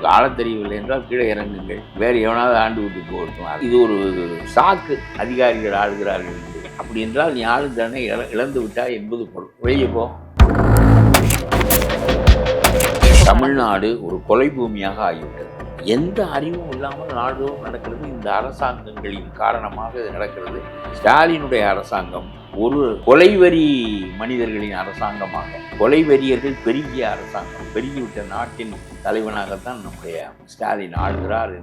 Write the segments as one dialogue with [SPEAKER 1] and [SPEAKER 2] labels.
[SPEAKER 1] உங்களுக்கு ஆழ தெரியவில்லை என்றால் கீழே இறங்குங்கள். வேறு எவனாவது ஆண்டு விட்டு போகட்டும். இது ஒரு சாக்கு. அதிகாரிகள் ஆளுகிறார்கள் என்று. அப்படி என்றால் நீ ஆளும் இழ இழந்து விட்டாய் என்பது பொருள். வெளியே போ. தமிழ்நாடு ஒரு கொலை பூமியாக ஆகிவிட்டது. எந்த அறிவும் இல்லாமல் நாடுதோறும் நடக்கிறது. இந்த அரசாங்கங்களின் காரணமாக இது நடக்கிறது. ஸ்டாலினுடைய அரசாங்கம் ஒரு கொலைவரி மனிதர்களின் அரசாங்கமாக கொலைவெறியர்கள் பெருகிய அரசாங்கம் பெருகிவிட்ட நாட்டின் தலைவனாகத்தான் நம்முடைய ஸ்டாலின் ஆளுகிறார்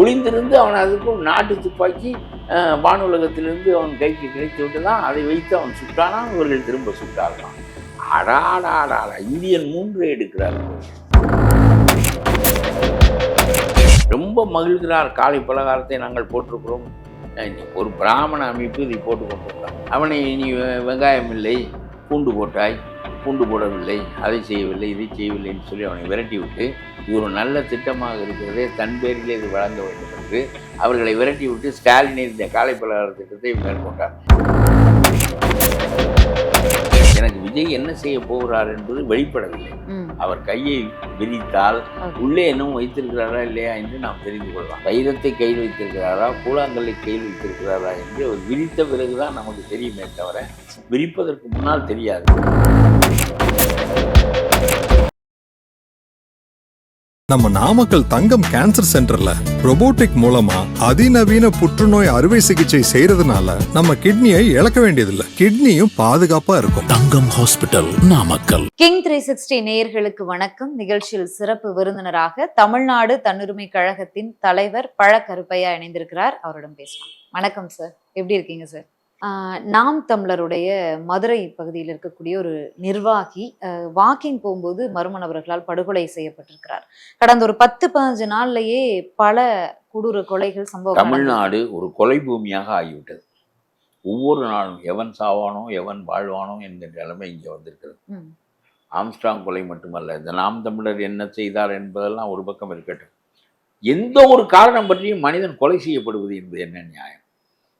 [SPEAKER 1] ஒளிந்திருந்து அவன் அதுக்கும் நாட்டு துப்பாக்கி வானுலகத்திலிருந்து அவன் கைக்கு கிடைத்து விட்டுதான் அதை வைத்து அவன் சுட்டானா இவர்கள் திரும்ப சுட்டார்களாம். அடாடாடா இந்தியன் மூன்று எடுக்கிறார்கள் ரொம்ப மகிழ்கிறார். காலை பலகாரத்தை நாங்கள் போட்டிருக்கிறோம். ஒரு பிராமண அமைப்பு இதை போட்டு கொண்டிருந்தான் அவனை நீ வெங்காயம் இல்லை பூண்டு போட்டாய் பூண்டு போடவில்லை அதை செய்யவில்லை இதை செய்யவில்லைன்னு சொல்லி அவனை விரட்டி விட்டு இது ஒரு நல்ல திட்டமாக இருக்கிறதே தன் பேரிலே இது வழங்க வேண்டும் என்று அவர்களை விரட்டி விட்டு ஸ்டாலினை இந்த காலை பலகார திட்டத்தை மேற்கொண்டார் விஜய் என்ன செய்ய போகிறார் என்பது வெளிப்படவில்லை. அவர் கையை விரித்தால். உள்ளே இன்னும் வைத்திருக்கிறாரா இல்லையா என்று நாம் தெரிந்து கொள்ளலாம் வைரத்தை கையில் வைத்திருக்கிறாரா கூழாங்கல்லை கையில் வைத்திருக்கிறாரா என்று அவர் விரித்த பிறகுதான் நமக்கு தெரியுமே தவிர விரிப்பதற்கு முன்னால் தெரியாது
[SPEAKER 2] நம்ம நாமக்கல் தங்கம் கேன்சர் சென்டர்ல robotic மூலமா அதிநவீன புற்றுநோய் அறுவை சிகிச்சை செய்யறதுனால நம்ம கிட்னியை இழக்க வேண்டியதில்லை. கிட்னியும் பாதுகாப்பா இருக்கும்.
[SPEAKER 3] Thangam hospital Namakkal.
[SPEAKER 4] King three sixty நேயர்களுக்கு வணக்கம். நிகழ்ச்சியில் சிறப்பு விருந்தினராக தமிழ்நாடு தன்னுரிமை கழகத்தின் தலைவர் பழ கருப்பையா இணைந்திருக்கிறார். அவரிடம் பேசலாம். வணக்கம் சார் எப்படி இருக்கீங்க சார் நாம் தமிழருடைய மதுரை பகுதியில் இருக்கக்கூடிய ஒரு நிர்வாகி வாக்கிங் போகும்போது மர்ம நபர்களால் படுகொலை செய்யப்பட்டிருக்கிறார். கடந்த ஒரு பத்து பதினஞ்சு நாள்லயே பல கொடூர கொலைகள் சம்பவம்
[SPEAKER 1] தமிழ்நாடு ஒரு கொலை பூமியாக ஆகிவிட்டது. ஒவ்வொரு நாளும் எவன் சாவானோ எவன் வாழ்வானோ என்கிற நிலைமை இங்கே வந்திருக்கிறது.
[SPEAKER 4] ம்.
[SPEAKER 1] ஆம்ஸ்ட்ராங் கொலை மட்டுமல்ல இந்த நாம் தமிழர் என்ன செய்தார் என்பதெல்லாம் ஒரு பக்கம் இருக்கட்டும். எந்த ஒரு காரணம் பற்றியும் மனிதன் கொலை செய்யப்படுவது என்பது என்ன நியாயம்?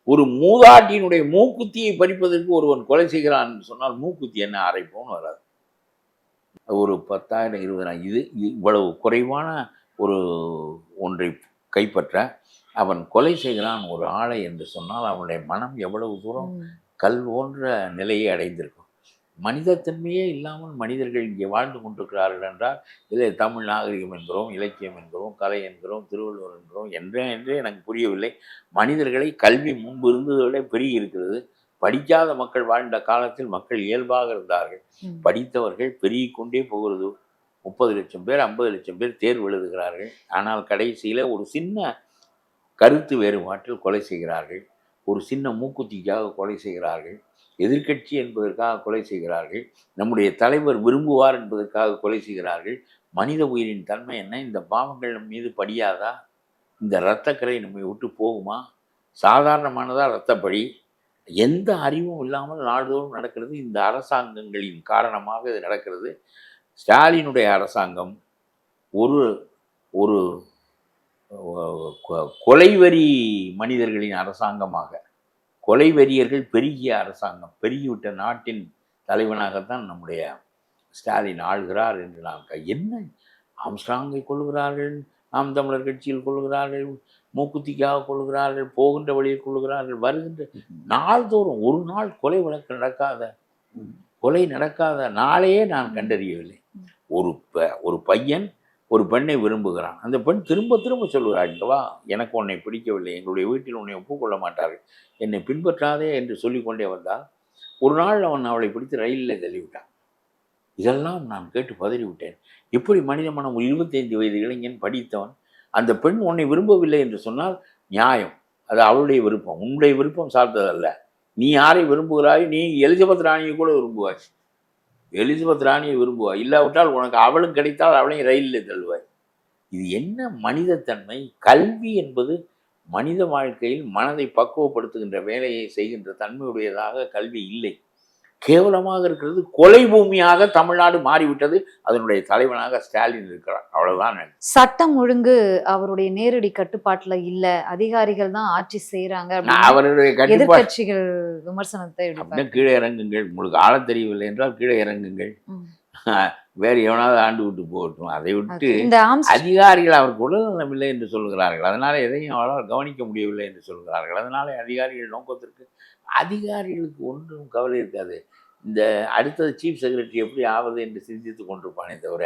[SPEAKER 1] ஒரு மூதாட்டியினுடைய மூக்குத்தியை பறிப்பதற்கு ஒருவன் கொலை செய்கிறான் சொன்னால் மூக்குத்தி என்ன அரைப்போன்னு வராது ஒரு பத்தாயிரம் இருபதாயிரம் இது இவ்வளவு குறைவான ஒரு ஒன்றை கைப்பற்ற அவன் கொலை செய்கிறான் ஒரு ஆளை என்று சொன்னால் அவனுடைய மனம் எவ்வளவு தூரம். கல் போன்ற நிலையை அடைந்திருக்கும் மனிதத்தன்மையே இல்லாமல் மனிதர்கள் இங்கே வாழ்ந்து கொண்டிருக்கிறார்கள் என்றால் இதை தமிழ் நாகரிகம் என்கிறோம் இலக்கியம் என்கிறோம் கலை என்கிறோம் திருவள்ளுவர் என்கிறோம் என்றே என்றே எனக்கு புரியவில்லை. மனிதர்களை கல்வி முன்பு இருந்ததை விட பெருகி இருக்கிறது. படிக்காத மக்கள் வாழ்ந்த காலத்தில் மக்கள் இயல்பாக இருந்தார்கள். படித்தவர்கள் பெருகிக் கொண்டே போகிறது. முப்பது லட்சம் பேர் ஐம்பது லட்சம் பேர் தேர்வு எழுதுகிறார்கள். ஆனால் கடைசியில் ஒரு சின்ன கருத்து வேறுபாட்டில் கொலை செய்கிறார்கள். ஒரு சின்ன மூக்குத்திக்காக கொலை செய்கிறார்கள். எதிர்க்கட்சி என்பதற்காக கொலை செய்கிறார்கள் நம்முடைய தலைவர் விரும்புவார் என்பதற்காக கொலை செய்கிறார்கள் மனித உயிரின் தன்மை என்ன? இந்த பாவங்கள் நம் மீது படியாதா? இந்த இரத்தக்கரை நம்மை விட்டு போகுமா? சாதாரணமானதாக இரத்தப்படி எந்த அறிவும் இல்லாமல் நாள்தோறும் நடக்கிறது. இந்த அரசாங்கங்களின் காரணமாக இது நடக்கிறது. ஸ்டாலினுடைய அரசாங்கம் ஒரு ஒரு கொலைவரி மனிதர்களின் அரசாங்கமாக கொலைவெறியர்கள் பெருகிய அரசாங்கம் பெருகிவிட்ட நாட்டின் தலைவனாகத்தான் நம்முடைய ஸ்டாலின் ஆள்கிறார் என்று நாம் என்ன? ஆம்ஸ்ட்ராங்கை கொள்கிறார்கள் நாம் தமிழர் கட்சியில் கொள்கிறார்கள் மூக்குத்திக்காக கொள்கிறார்கள் போகின்ற வழியில் கொள்கிறார்கள் வருகின்ற நாள்தோறும் ஒரு நாள் கொலை வழக்கு நடக்காத கொலை நடக்காத நாளையே நான் கண்டறியவில்லை. ஒரு ப ஒரு பையன் ஒரு பெண்ணை விரும்புகிறான். அந்த பெண் திரும்ப திரும்ப சொல்கிறாள் வா எனக்கு உன்னை பிடிக்கவில்லை. எங்களுடைய வீட்டில் உன்னை ஒப்புக்கொள்ள மாட்டார்கள் என்னை பின்பற்றாதே என்று சொல்லிக்கொண்டே வந்தால் ஒரு நாள் அவன் அவளை பிடித்து ரயிலில் தள்ளிவிட்டான். இதெல்லாம் நான் கேட்டு பதறிவிட்டேன். எப்படி மனித மனம் இருபத்தைந்து வயது இளைஞன் படித்தவன் அந்த பெண் உன்னை விரும்பவில்லை என்று சொன்னால் நியாயம். அது அவளுடைய விருப்பம். உன்னுடைய விருப்பம் சார்ந்ததல்ல. நீ யாரை விரும்புகிறாய் நீ எலிசபெத் ராணியை கூட விரும்புவாய். எலிசபெத் ராணியை விரும்புவா? இல்லாவிட்டால் உனக்கு அவளும் கிடைத்தால் அவளையும் ரயிலில் தள்ளுவாய். இது என்ன மனிதத்தன்மை? கல்வி என்பது மனித வாழ்க்கையில் மனதை பக்குவப்படுத்துகின்ற வேலையை செய்கின்ற தன்மையுடையதாக கல்வி இல்லை. கேவலமாக இருக்கிறது கொலை பூமியாக தமிழ்நாடு மாறிவிட்டது. அதனுடைய தலைவனாக ஸ்டாலின் இருக்கிறார். அவ்வளவுதான்
[SPEAKER 4] சட்டம் ஒழுங்கு அவருடைய நேரடி கட்டுப்பாட்டுல இல்ல. அதிகாரிகள் தான் ஆட்சி செய்யறாங்க
[SPEAKER 1] அவருடைய
[SPEAKER 4] எதிர்க்கட்சிகள் விமர்சனத்தை
[SPEAKER 1] கீழே இறங்குங்கள். உங்களுக்கு ஆழ தெரியவில்லை என்றால் கீழே இறங்குங்கள். வேறு எவனாவது ஆண்டு விட்டு போகட்டும். அதை விட்டு அதிகாரிகள் அவருக்கு உடல்நலம் இல்லை என்று சொல்கிறார்கள். அதனால் எதையும் அவரால் கவனிக்க முடியவில்லை என்று சொல்கிறார்கள். அதனால அதிகாரிகள் நோக்கத்திற்கு அதிகாரிகளுக்கு ஒன்றும் கவலை இருக்காது. இந்த அடுத்தது சீஃப் செக்ரட்டரி எப்படி ஆவது என்று சிந்தித்து கொண்டிருப்பானே தவிர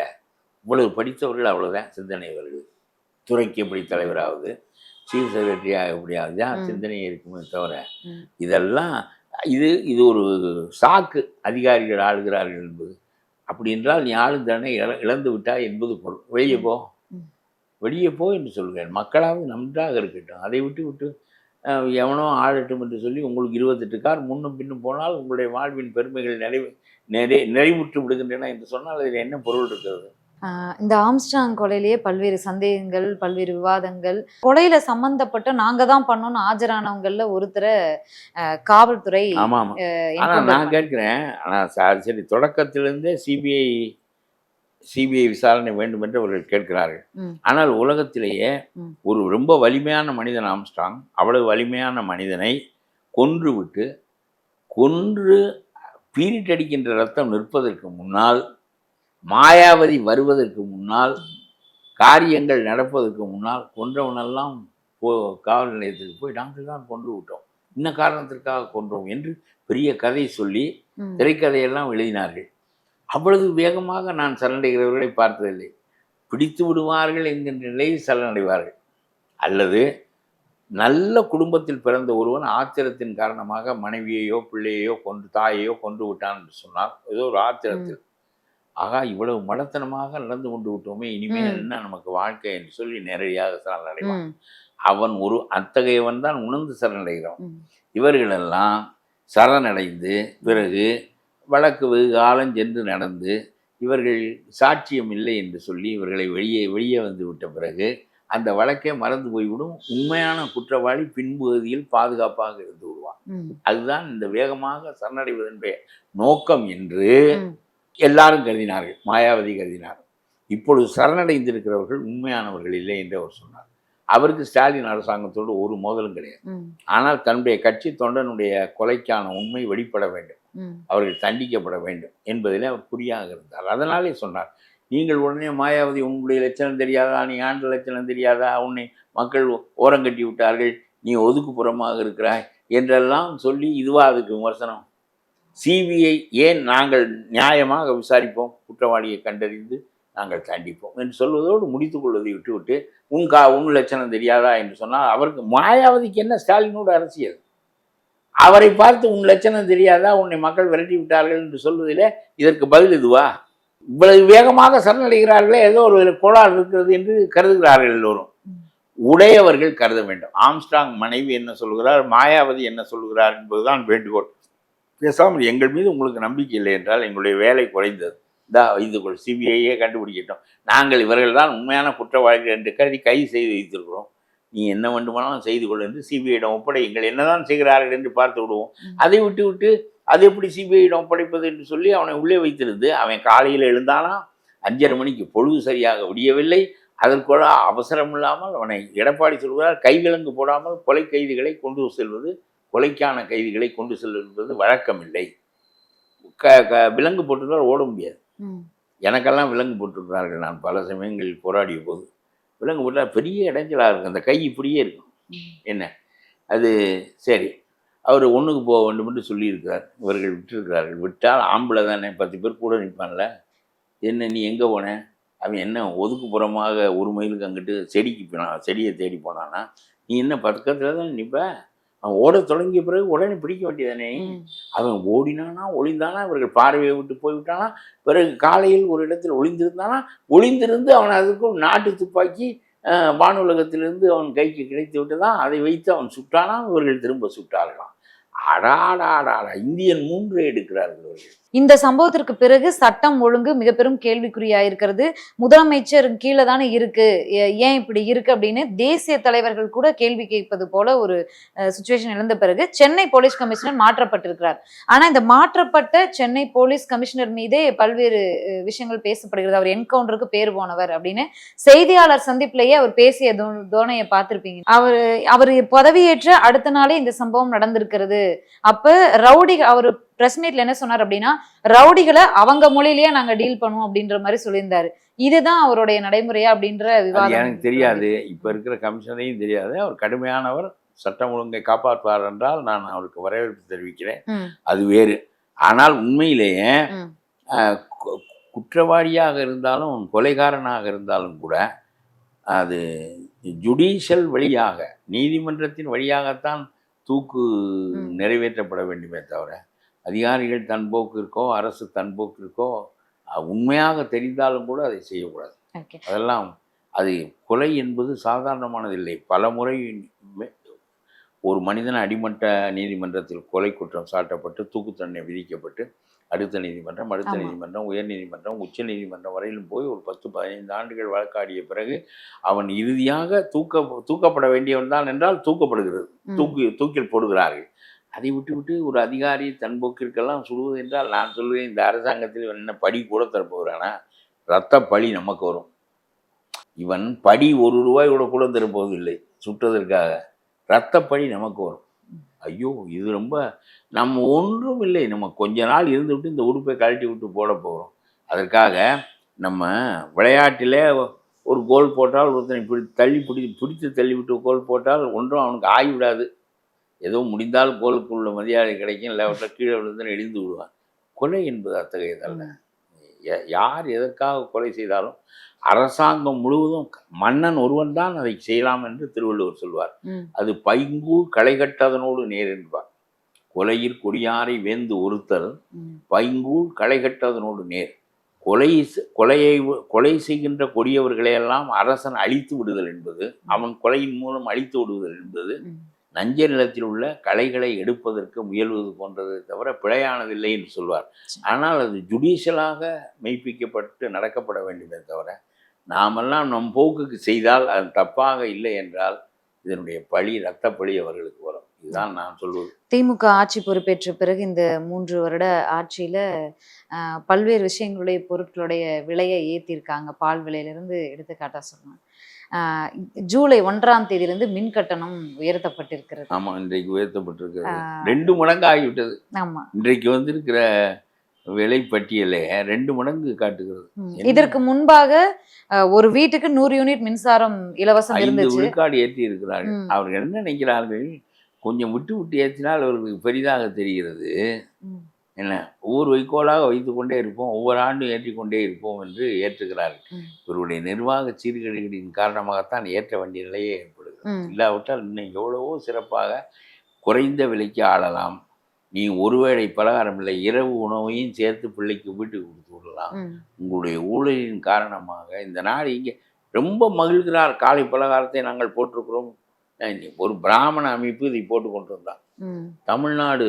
[SPEAKER 1] இவ்வளவு படித்தவர்கள் அவ்வளோதான் சிந்தனை அவர்கள் துறைக்கு எப்படி தலைவராகுது சீஃப் செக்ரட்டரியாக எப்படி ஆகுது தான்
[SPEAKER 4] ம்.
[SPEAKER 1] சிந்தனை இருக்குமே தவிர. இதெல்லாம் இது இது ஒரு சாக்கு. அதிகாரிகள் ஆளுகிறார்கள் என்பது அப்படி என்றால் ஆளும் திறனை இழ- இழந்து விட்டாய் என்பது பொருள். வெளியே போ. வெளியே போ என்று சொல்கிறேன் மக்களாவது நன்றாக இருக்கட்டும். அதை விட்டு விட்டு எவனோ ஆளட்டும் என்று சொல்லி உங்களுக்கு இருபத்தெட்டு கார் முன்னும் பின்னும் போனால் உங்களுடைய வாழ்வின் பெருமைகள் நிறைவு நிறை நிறைவுற்று விடுகின்றன என்று சொன்னால் அதில் என்ன பொருள் இருக்கிறது?
[SPEAKER 4] இந்த ஆம்ஸ்டாங் கொலையிலேயே பல்வேறு சந்தேகங்கள் பல்வேறு விவாதங்கள். கொலையில சம்பந்தப்பட்ட நாங்க தான் பண்ணோம்னு ஆஜரானவங்கள்ல ஒருத்தரை காவல்துறை
[SPEAKER 1] ஆனால் நான் கேட்குறேன். ஆனால் ச- சரி தொடக்கத்திலிருந்தே சிபிஐ சிபிஐ விசாரணை வேண்டும் என்று அவர்கள் கேட்கிறார்கள். ஆனால் உலகத்திலேயே. ஒரு ரொம்ப வலிமையான மனிதன் ஆம்ஸ்டாங் அவ்வளவு வலிமையான மனிதனை கொன்று விட்டு கொன்று பீரிட்டடிக்கின்ற ரத்தம் நிற்பதற்கு முன்னால் மாயாவதி வருவதற்கு முன்னால் காரியங்கள் நடப்பதற்கு முன்னால் கொன்றவனெல்லாம் போ காவல் நிலையத்துக்கு போய் நாங்கள் தான் கொன்று விட்டோம். இன்ன காரணத்திற்காக கொன்றோம் என்று பெரிய கதை சொல்லி. திரைக்கதையெல்லாம் எழுதினார்கள். அவ்வளவு வேகமாக நான் சரணடைகிறவர்களை பார்த்ததில்லை. பிடித்து விடுவார்கள் என்கின்ற நிலையில் சரணடைவார்கள். அல்லது நல்ல குடும்பத்தில் பிறந்த ஒருவன் ஆத்திரத்தின் காரணமாக மனைவியையோ பிள்ளையையோ கொன்று தாயையோ கொன்று விட்டான் என்று சொன்னால் ஏதோ ஒரு ஆத்திரத்தில். ஆகா இவ்வளவு மடத்தனமாக நடந்து கொண்டு விட்டோமே இனிமேல். என்ன நமக்கு வாழ்க்கை என்று சொல்லி நேரடியாக சரணடைவான். அவன் ஒரு அத்தகையவன் தான் உணர்ந்து சரணடைகிறான். இவர்களெல்லாம் சரணடைந்து பிறகு வழக்கு வெகு காலம் சென்று நடந்து இவர்கள் சாட்சியம் இல்லை என்று சொல்லி இவர்களை வெளியே வெளியே வந்து விட்ட பிறகு அந்த வழக்கே மறந்து போய்விடும் உண்மையான குற்றவாளி பின்பகுதியில் பாதுகாப்பாக இருந்து விடுவான். அதுதான் இந்த வேகமாக சரணடைவதனுடைய நோக்கம் என்று. எல்லாரும் கருதினார்கள் மாயாவதி கருதினார். இப்பொழுது சரணடைந்திருக்கிறவர்கள் உண்மையானவர்கள் இல்லை என்று அவர் சொன்னார். அவருக்கு ஸ்டாலின் அரசாங்கத்தோடு ஒரு மோதலும் கிடையாது. ஆனால் தன்னுடைய கட்சி தொண்டனுடைய கொலைக்கான உண்மை வெளிப்பட வேண்டும். அவர்கள் தண்டிக்கப்பட வேண்டும் என்பதிலே அவர் குறியாக இருந்தார். அதனாலே சொன்னார் நீங்கள் உடனே மாயாவதி உன்னுடைய லட்சணம் தெரியாதா? நீ ஆண்டு லட்சணம் தெரியாதா? உன்னை மக்கள் ஓரங்கட்டி விட்டார்கள். நீ ஒதுக்குப்புறமாக இருக்கிறாய் என்றெல்லாம் சொல்லி இதுவா அதுக்கு விமர்சனம்? சிபிஐ ஏன் நாங்கள் நியாயமாக விசாரிப்போம்? குற்றவாளியை கண்டறிந்து நாங்கள் தண்டிப்போம் என்று சொல்வதோடு முடித்துக் கொள்வதை விட்டுவிட்டு உன் கா உன் லட்சணம் தெரியாதா என்று சொன்னால் அவருக்கு மாயாவதிக்கு என்ன ஸ்டாலினோட அரசியல்? அவரை பார்த்து உன் லட்சணம் தெரியாதா? உன்னை மக்கள் விரட்டி விட்டார்கள் என்று சொல்வதில் இதற்கு பதில் இதுவா இவ்வளவு வேகமாக சரணடைகிறார்களே ஏதோ ஒரு கோளாறு இருக்கிறது என்று கருதுகிறார்கள் எல்லோரும். உடையவர்கள் கருத வேண்டும். ஆம்ஸ்டாங் மனைவி என்ன சொல்கிறார்? மாயாவதி என்ன சொல்கிறார் என்பதுதான் வேண்டுகோள். பேசாமல் எங்கள் மீது உங்களுக்கு நம்பிக்கை இல்லை என்றால் எங்களுடைய வேலை குறைந்தது. தா இது சிபிஐயே கண்டுபிடிக்கட்டும். நாங்கள் இவர்கள் தான் உண்மையான குற்றவாளிகள் என்று கருதி கைது செய்து வைத்திருக்கிறோம். நீ என்ன வேண்டுமானாலும் செய்து கொள் என்று சிபிஐயிடம் ஒப்படையுங்கள் என்னதான் செய்கிறார்கள் என்று பார்த்து விடுவோம். அதை விட்டு விட்டு அது எப்படி சிபிஐயிடம் ஒப்படைப்பது என்று சொல்லி அவனை உள்ளே வைத்திருந்து அவன் காலையில் எழுந்தானா? அஞ்சரை மணிக்கு பொழுது சரியாக விடியவில்லை. அதற்குள்ள அவசரம் இல்லாமல் அவனை எடப்பாடி சொல்கிறார் கைவிலங்கு போடாமல் கொலை கைதிகளை கொண்டு செல்வது கொலைக்கான கைதிகளை கொண்டு செல்வது என்பது வழக்கமில்லை. க க விலங்கு போட்டுதான் ஓட முடியாது. எனக்கெல்லாம் விலங்கு போட்டிருக்கிறார்கள் நான் பல சமயங்களில் போராடிய போது விலங்கு போட்டால் பெரிய இடைஞ்சலாக இருக்கும். அந்த கை இப்படியே இருக்கும். என்ன? அது சரி. அவர் ஒன்றுக்கு போக வேண்டும் என்று சொல்லியிருக்கிறார். இவர்கள் விட்டிருக்கிறார்கள். விட்டால் ஆம்பளை தானே. பத்து பேர் கூட நிற்பான்ல. என்ன நீ எங்கே போன? அவன் என்ன ஒதுக்குப்புறமாக ஒரு மைலுக்கு அங்கிட்டு செடிக்கு போனான் செடியை தேடி போனானா? நீ என்ன பக்கத்தில் தான் நிற்ப அவன் ஓட தொடங்கிய பிறகு உடனே பிடிக்க வேண்டியதானே. அவன் ஓடினானா ஒளிந்தானா இவர்கள் பார்வையை விட்டு போய்விட்டானா பிறகு காலையில் ஒரு இடத்தில் ஒளிந்திருந்தானா ஒளிந்திருந்து அவன் அதுக்குள் நாட்டு துப்பாக்கி வானுலகத்திலிருந்து அவன் கைக்கு கிடைத்து விட்டதான் அதை வைத்து அவன் சுட்டானா? இவர்கள் திரும்ப சுட்டார்களாம். அடாடாடாடா இந்தியன் மூன்று எடுக்கிறார்கள் அவர்கள்
[SPEAKER 4] இந்த சம்பவத்திற்கு பிறகு சட்டம் ஒழுங்கு மிக பெரும் கேள்விக்குறியா இருக்கிறது முதலமைச்சர் கீழே தானே இருக்கு ஏன் இப்படி இருக்கு அப்படின்னு தேசிய தலைவர்கள் கூட கேள்வி கேட்பது போல ஒரு சுச்சுவேஷன் இழந்த பிறகு சென்னை போலீஸ் கமிஷனர் மாற்றப்பட்டிருக்கிறார். ஆனா இந்த மாற்றப்பட்ட சென்னை போலீஸ் கமிஷனர் மீதே பல்வேறு விஷயங்கள் பேசப்படுகிறது. அவர் என்கவுண்டருக்கு பேர் போனவர் அப்படின்னு செய்தியாளர் சந்திப்பிலேயே அவர் பேசிய தோனையை பார்த்திருப்பீங்க. அவர் அவர் பதவியேற்ற அடுத்த நாளே இந்த சம்பவம் நடந்திருக்கிறது. அப்ப ரவுடி அவர் பிரஸ் மீட்ல என்ன சொன்னார் அப்படின்னா ரவுடிகளை அவங்க மொழியிலேயே நாங்க டீல் பண்ணுவோம் அப்படின்ற மாதிரி சொல்லியிருந்தாரு. இதுதான் அவருடைய நடைமுறையா அப்படின்ற விவாதம்
[SPEAKER 1] எனக்கு தெரியாது. இப்போ இருக்கிற கமிஷனையும் தெரியாது. அவர் கடுமையானவர். சட்டம் ஒழுங்கை காப்பாற்றுவார் என்றால் நான் அவருக்கு வரவேற்பு தெரிவிக்கிறேன். அது வேறு. ஆனால் உண்மையிலேயே குற்றவாளியாக இருந்தாலும் கொலைகாரனாக இருந்தாலும் கூட அது ஜுடிஷியல் வழியாக நீதிமன்றத்தின் வழியாகத்தான் தூக்கு. நிறைவேற்றப்பட வேண்டுமே தவிர அதிகாரிகள் தன்போக்கிற்கோ அரசு தன்போக்கிற்கோ அஹ், உண்மையாக தெரிந்தாலும் கூட அதை செய்யக்கூடாது. அதெல்லாம் அது கொலை என்பது சாதாரணமானதில்லை பல முறை ஒரு மனிதன் அடிமட்ட நீதிமன்றத்தில் கொலை குற்றம் சாட்டப்பட்டு தூக்கு தண்டனை விதிக்கப்பட்டு அடுத்த நீதிமன்றம் அடுத்த. நீதிமன்றம் உயர் நீதிமன்றம் உச்ச நீதிமன்றம் வரையிலும் போய் ஒரு பத்து பதினைந்து ஆண்டுகள் வழக்காடிய பிறகு அவன் இறுதியாக தூக்க தூக்கப்பட வேண்டியவன் தான் என்றால் தூக்கப்படுகிறது. தூக்கி தூக்கில் போடுகிறார்கள். அதை விட்டு விட்டு ஒரு அதிகாரி தன் போக்கிற்கெல்லாம் சுடுவது என்றால் நான் சொல்லுவேன் இந்த அரசாங்கத்தில் இவன் என்ன படி கூட தரப்போகிறானா? ரத்த பழி நமக்கு வரும். இவன் படி ஒரு ரூபாய் கூட கூட தரப்போவதில்லை சுட்டதற்காக. ரத்த பழி நமக்கு வரும். ஐயோ இது ரொம்ப நம்ம ஒன்றும் இல்லை. நம்ம கொஞ்ச நாள் இருந்து விட்டு இந்த உடுப்பை கழட்டி விட்டு போட போகிறோம் அதற்காக நம்ம விளையாட்டில் ஒரு கோல் போட்டால் ஒருத்தனை பிடி தள்ளி பிடி பிடித்து தள்ளி விட்டு கோல் போட்டால் ஒன்றும் அவனுக்கு ஆகிவிடாது. ஏதோ முடிந்தால் கோலுக்குள்ள மரியாதை கிடைக்கும் இல்லாவிட்டால் கீழே விழுந்து எழுந்து விடுவான் கொலை என்பது அத்தகையதல்ல யார் எதற்காக கொலை செய்தாலும் அரசாங்கம் முழுவதும் மன்னன் ஒருவன் தான் அதை செய்யலாம் என்று திருவள்ளுவர் சொல்வார். அது பைங்கூழ் களைகட்டதனோடு நேர் என்பார். கொலையிற் கொடியாரை வேந்து ஒருத்தல்
[SPEAKER 4] ம்,
[SPEAKER 1] பைங்கூழ் களைகட்டதனோடு நேர். கொலை கொலையை கொலை செய்கின்ற கொடியவர்களையெல்லாம் அரசன் அழித்து விடுதல் என்பது அவன் கொலையின் மூலம் அழித்து விடுதல் என்பது. நஞ்ச நிலத்தில் உள்ள களைகளை எடுப்பதற்கு முயல்வது போன்றதை தவிர பிழையானதில்லை என்று சொல்வார். ஆனால் அது ஜுடிஷியலாக மெய்ப்பிக்கப்பட்டு நடக்கப்பட வேண்டுமே தவிர நாமெல்லாம் நம் போக்குக்கு செய்தால் அது தப்பாக இல்லை என்றால் இதனுடைய பழி இரத்த பழி அவர்களுக்கு வரும். இதுதான் நான் சொல்வது.
[SPEAKER 4] திமுக ஆட்சி பொறுப்பேற்ற பிறகு இந்த மூன்று வருட ஆட்சியில பல்வேறு விஷயங்களுடைய பொருட்களுடைய விலையை ஏத்திருக்காங்க. பால் விலையிலிருந்து எடுத்துக்காட்டா ஆஹ், ஜூலை ஒன்றாம் தேதியிலிருந்து மின் கட்டணம் உயர்த்தப்பட்டிருக்கிறது.
[SPEAKER 1] ஆமா இன்றைக்கு உயர்த்தப்பட்டிருக்கிறது. ரெண்டு மடங்கு ஆகிவிட்டது.
[SPEAKER 4] ஆமா.
[SPEAKER 1] இன்றைக்கு வந்திருக்கிற விலை பட்டியலே ரெண்டு மடங்கு காட்டுகிறது?
[SPEAKER 4] இதற்கு முன்பாக ஒரு வீட்டுக்கு நூறு யூனிட் மின்சாரம் இலவசம் இருந்துச்சு.
[SPEAKER 1] விழுக்காடு ஏற்றி இருக்கிறார்கள். அவர்கள் என்ன நினைக்கிறார்கள்? கொஞ்சம் விட்டு விட்டு ஏற்றினால் அவர்களுக்கு பெரிதாக தெரிகிறது. என்ன? ஒவ்வொரு வைக்கோலாக வைத்துக்கொண்டே இருப்போம். ஒவ்வொரு ஆண்டும் ஏற்றிக்கொண்டே இருப்போம் என்று ஏற்றுகிறார்கள். இவருடைய நிர்வாக சீர்கேடுகளின் காரணமாகத்தான் ஏற்ற வேண்டிய நிலையே ஏற்படுகிறது.
[SPEAKER 4] ம்,
[SPEAKER 1] இல்லாவிட்டால் இன்னும் எவ்வளவோ சிறப்பாக குறைந்த விலைக்கு ஆளலாம். நீ ஒருவேளை பலகாரம் இல்லை இரவு உணவையும் சேர்த்து பிள்ளைக்கு வீட்டுக்கு கொடுத்து விடலாம். உங்களுடைய ஊழலின் காரணமாக இந்த நாடு இங்கே ரொம்ப மகிழ்கிறார். காலை பலகாரத்தை நாங்கள் போட்டிருக்கிறோம். ஒரு பிராமண அமைப்பு இதை போட்டு கொண்டு வந்தான். தமிழ்நாடு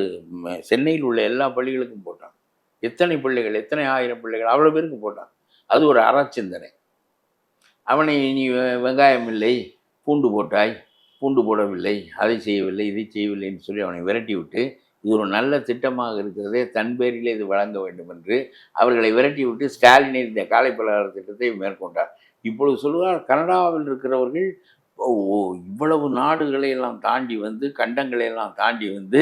[SPEAKER 1] சென்னையில் உள்ள எல்லா பள்ளிகளுக்கும் போட்டான். எத்தனை பிள்ளைகள் எத்தனை ஆயிரம் பிள்ளைகள் அவ்வளோ பேருக்கு போட்டான். அது ஒரு அறச்சிந்தனை. அவனை நீ வெங்காயம் இல்லை பூண்டு போட்டாய் பூண்டு போடவில்லை அதை செய்யவில்லை இதை செய்யவில்லைன்னு சொல்லி அவனை விரட்டி விட்டு இது ஒரு நல்ல திட்டமாக இருக்கிறதே தன் பேரிலே இது வழங்க வேண்டும் என்று அவர்களை விரட்டி விட்டு ஸ்டாலினை இந்த காலை பலகார திட்டத்தை மேற்கொண்டார். இப்பொழுது சொல்லுவார் கனடாவில் இருக்கிறவர்கள் இவ்வளவு நாடுகளையெல்லாம் தாண்டி வந்து கண்டங்களை எல்லாம் தாண்டி வந்து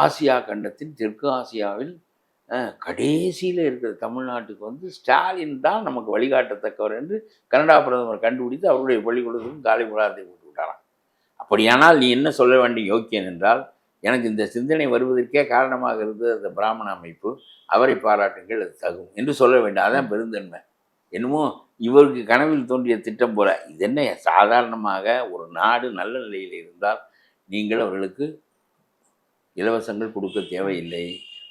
[SPEAKER 1] ஆசியா கண்டத்தின் தெற்கு ஆசியாவில் கடைசியில் இருக்கிற தமிழ்நாட்டுக்கு வந்து ஸ்டாலின் தான் நமக்கு வழிகாட்டத்தக்கவர் என்று கனடா பிரதமர் கண்டுபிடித்து அவருடைய பள்ளிக்கூடத்துக்கும் காலை பலகாரத்தை போட்டு விட்டாராம் அப்படியானால் நீ என்ன சொல்ல வேண்டிய யோக்கியன் என்றால் எனக்கு இந்த சிந்தனை வருவதற்கே காரணமாக இருந்தது அந்த பிராமண அமைப்பு. அவரை பாராட்டுங்கள் அது தகும் என்று சொல்ல வேண்டும். அதான் பெருந்தன்மை. என்னமோ இவருக்கு கனவில் தோன்றிய திட்டம் போல இது என்ன சாதாரணமாக ஒரு நாடு நல்ல நிலையில் இருந்தால் நீங்கள் அவர்களுக்கு இலவசங்கள் கொடுக்க தேவையில்லை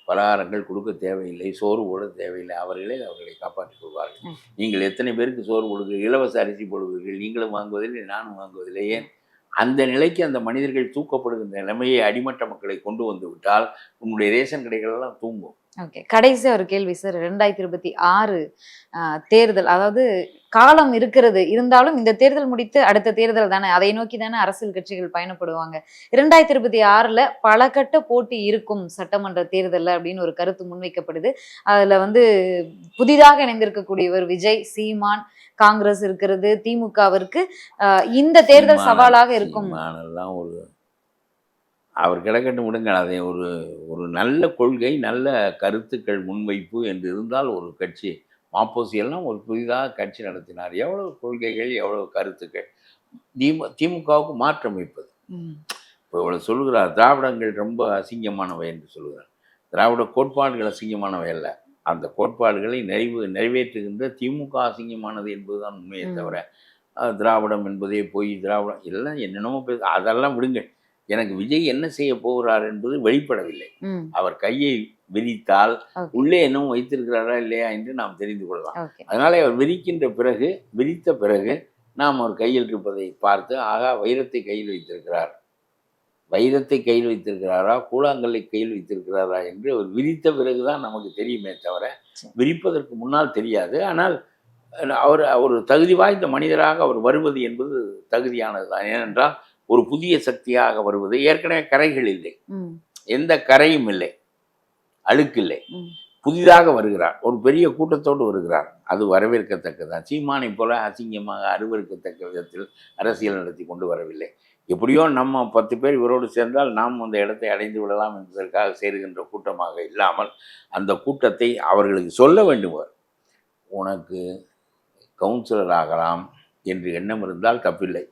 [SPEAKER 1] பலகாரங்கள் கொடுக்க தேவையில்லை சோறு போட தேவையில்லை அவர்களே அவர்களை காப்பாற்றிக் கொள்வார்கள். நீங்கள் எத்தனை பேருக்கு சோறு கொடுக்குறீர்கள் இலவச அரிசி போடுவீர்கள் நீங்களும் வாங்குவதில்லை நானும் வாங்குவதில்லை ஏன் அந்த நிலைக்கு அந்த மனிதர்கள் தூக்கப்படுகின்ற நிலைமையை அடிமட்ட மக்களை கொண்டு வந்து விட்டால் உன்னுடைய ரேஷன் கடைகள் எல்லாம் தூங்கும்.
[SPEAKER 4] ஓகே கடைசி ஒரு கேள்வி சார் ரெண்டாயிரத்தி இருபத்தி ஆறு தேர்தல் அதாவது காலம் இருக்கிறது. இருந்தாலும் இந்த தேர்தல் முடித்து அடுத்த தேர்தல் தானே. அதை நோக்கி தானே அரசியல் கட்சிகள் பயணப்படுவாங்க. இரண்டாயிரத்தி இருபத்தி ஆறுல பல கட்ட போட்டி இருக்கும் சட்டமன்ற தேர்தல்ல அப்படின்னு ஒரு கருத்து முன்வைக்கப்படுது. அதுல வந்து புதிதாக இணைந்திருக்கக்கூடியவர் விஜய் சீமான் காங்கிரஸ் இருக்கிறது திமுகவிற்கு இந்த தேர்தல் சவாலாக இருக்கும்.
[SPEAKER 1] ஒரு அவர் கிடக்கட்டும் விடுங்க. அதை ஒரு ஒரு நல்ல கொள்கை நல்ல கருத்துக்கள் முன்வைப்பு என்று இருந்தால் ஒரு கட்சி மாப்போசி எல்லாம் ஒரு புதிதாக கட்சி நடத்தினார். எவ்வளவு கொள்கைகள் எவ்வளவு கருத்துக்கள். திமு திமுகவுக்கு மாற்றம் வைப்பது.
[SPEAKER 4] ம்.
[SPEAKER 1] இப்போ இவ்வளோ சொல்லுகிறார் திராவிடங்கள் ரொம்ப அசிங்கமானவை என்று சொல்லுகிறார். திராவிட கோட்பாடுகள் அசிங்கமானவை அல்ல. அந்த கோட்பாடுகளை நிறைவு நிறைவேற்றுகின்ற திமுக அசிங்கமானது என்பதுதான் உண்மையை. தவிர திராவிடம் என்பதே போய் திராவிடம் எல்லாம் என்னென்னமோ பேச அதெல்லாம் விடுங்க எனக்கு விஜய் என்ன செய்ய போகிறார் என்பது வெளிப்படவில்லை. அவர் கையை விரித்தால். உள்ளே என்னும் வைத்திருக்கிறாரா இல்லையா என்று நாம் தெரிந்து கொள்ளலாம். அதனாலே அவர் விரிக்கின்ற பிறகு விரித்த பிறகு நாம் அவர் கையில் இருப்பதை பார்த்து ஆகா வைரத்தை கையில் வைத்திருக்கிறார். வைரத்தை கையில் வைத்திருக்கிறாரா? கூழாங்கல்லை கையில் வைத்திருக்கிறாரா? என்று அவர் விரித்த பிறகுதான் நமக்கு தெரியுமே தவிர. விரிப்பதற்கு முன்னால் தெரியாது. ஆனால் அவர் ஒரு தகுதி வாய்ந்த மனிதராக அவர் வருவது என்பது தகுதியானது தான் ஏனென்றால் ஒரு புதிய சக்தியாக வருவது ஏற்கனவே கரைகள் இல்லை. எந்த கரையும் இல்லை. அழுக்கில்லை. புதிதாக வருகிறார். ஒரு பெரிய கூட்டத்தோடு வருகிறார். அது வரவேற்கத்தக்கதான் சீமானை போல அசிங்கமாக அருவருக்கத்தக்க விதத்தில் அரசியல் நடத்தி கொண்டு வரவில்லை. எப்படியோ நம்ம பத்து பேர் இவரோடு சேர்ந்தால் நாம் அந்த இடத்தை அடைந்து விடலாம் என்பதற்காக சேருகின்ற கூட்டமாக இல்லாமல் அந்த கூட்டத்தை அவர்களுக்கு சொல்ல வேண்டும் அவர். உனக்கு கவுன்சிலர் ஆகலாம் என்று எண்ணம் இருந்தால் தப்பில்லை.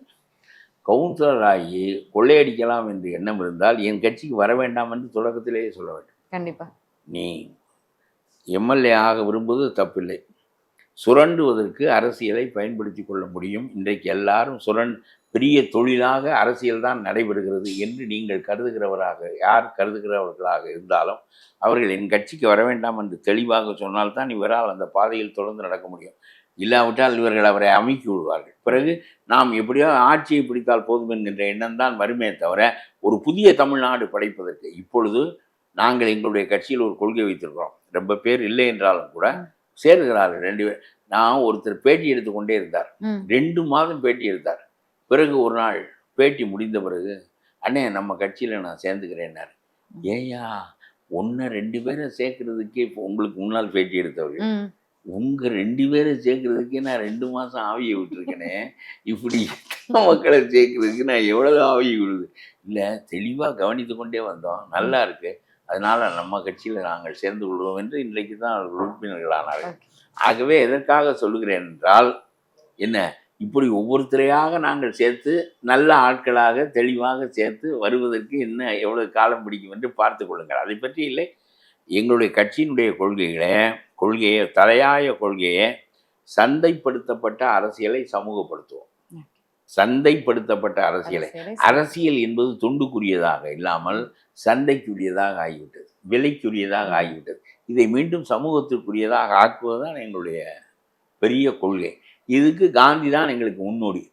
[SPEAKER 1] கவுன்சிலர் ஆகி கொள்ளையடிக்கலாம் என்று எண்ணம் இருந்தால் என் கட்சிக்கு வர வேண்டாம் என்று தொடக்கத்திலேயே சொல்ல வேண்டும்.
[SPEAKER 4] கண்டிப்பா.
[SPEAKER 1] நீ எம்எல்ஏ ஆக விரும்புவது தப்பில்லை. சுரண்டுவதற்கு அரசியலை பயன்படுத்தி கொள்ள முடியும். இன்றைக்கு எல்லாரும் சுரண் பெரிய தொழிலாக அரசியல் தான் நடைபெறுகிறது என்று நீங்கள் கருதுகிறவராக யார் கருதுகிறவர்களாக இருந்தாலும் அவர்கள் என் கட்சிக்கு வர வேண்டாம் என்று தெளிவாக சொன்னால்தான் இவரால் அந்த பாதையில் தொடர்ந்து நடக்க முடியும். இல்லாவிட்டால் இவர்கள் அவரை அமைக்கி விடுவார்கள். பிறகு நாம் எப்படியோ ஆட்சியை பிடித்தால் போதும் என்கின்ற எண்ணம் தான் வருமே தவிர ஒரு புதிய தமிழ்நாடு படைப்பதற்கு இப்பொழுது நாங்கள் எங்களுடைய கட்சியில் ஒரு கொள்கை வைத்திருக்கிறோம். ரொம்ப பேர் இல்லை என்றாலும் கூட சேருகிறார்கள். ரெண்டு பேர் நான் ஒருத்தர் பேட்டி எடுத்துக்கொண்டே இருந்தார். ரெண்டு மாதம் பேட்டி எடுத்தார். பிறகு ஒரு நாள் பேட்டி முடிந்த பிறகு அண்ணே நம்ம கட்சியில் நான் சேர்ந்துக்கிறேன்னாரு. ஏய்யா ஒன்று ரெண்டு பேரை சேர்க்கறதுக்கே இப்போ உங்களுக்கு முன்னால் பேட்டி எடுத்தவர்கள்
[SPEAKER 4] ம்.
[SPEAKER 1] உங்க ரெண்டு பேரை சேர்க்கறதுக்கே நான் ரெண்டு மாசம் ஆவியை விட்டுருக்கேனே. இப்படி மக்களை சேர்க்கறதுக்கு நான் எவ்வளவு ஆவியை விடுது இல்லை தெளிவாக கவனித்து கொண்டே வந்தோம். நல்லா இருக்கு. அதனால நம்ம கட்சியில் நாங்கள் சேர்ந்து கொள்வோம் என்று இன்றைக்கு தான் அவர்கள் உறுப்பினர்களானார்கள். ஆகவே எதற்காக சொல்லுகிறேன் என்றால் என்ன? இப்படி ஒவ்வொருத்தரையாக நாங்கள் சேர்த்து நல்ல ஆட்களாக தெளிவாக சேர்த்து வருவதற்கு என்ன எவ்வளவு காலம் பிடிக்கும் என்று பார்த்து கொள்ளுங்கள். அதை பற்றி இல்லை. எங்களுடைய கட்சியினுடைய கொள்கைகளை கொள்கையை தலையாய கொள்கையை சந்தைப்படுத்தப்பட்ட அரசியலை சமூகப்படுத்துவோம். சந்தைப்படுத்தப்பட்ட அரசியலை.
[SPEAKER 4] அரசியலை
[SPEAKER 1] என்பது தொண்டுக்குரியதாக இல்லாமல் சந்தைக்குரியதாக ஆகிவிட்டது விலைக்குரியதாக ஆகிவிட்டது. இதை மீண்டும் சமூகத்திற்குரியதாக ஆக்குவதுதான் எங்களுடைய பெரிய கொள்கை. இதுக்கு காந்தி தான் எங்களுக்கு முன்னோடி.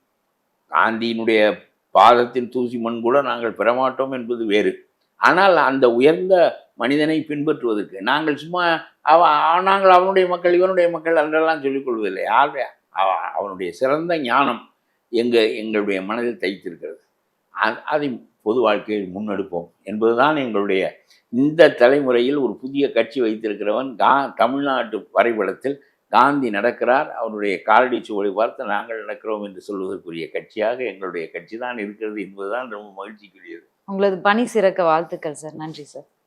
[SPEAKER 1] காந்தியினுடைய பாதத்தின் தூசி மண் கூட நாங்கள் பெறமாட்டோம் என்பது வேறு. ஆனால் அந்த உயர்ந்த மனிதனை பின்பற்றுவதற்கு நாங்கள் சும்மா அவ நாங்கள் அவனுடைய மக்கள் இவனுடைய மக்கள் என்றெல்லாம் சொல்லிக் கொள்வதில்லை. யார் அவ- அவனுடைய சிறந்த ஞானம் எங்கள் எங்களுடைய மனதில் தைத்திருக்கிறது அதை பொது வாழ்க்கையில் முன்னெடுப்போம் என்பதுதான் எங்களுடைய இந்த தலைமுறையில் ஒரு புதிய கட்சி வைத்திருக்கிறவன் கா தமிழ்நாட்டு வரைபடத்தில் காந்தி நடக்கிறார். அவருடைய காலடி சுவடி பார்த்து நாங்கள் நடக்கிறோம் என்று சொல்வதற்குரிய கட்சியாக எங்களுடைய கட்சி தான் இருக்கிறது என்பதுதான் ரொம்ப மகிழ்ச்சிக்குரியது.
[SPEAKER 4] உங்களது பணி சிறக்க வாழ்த்துக்கள் சார். நன்றி சார்.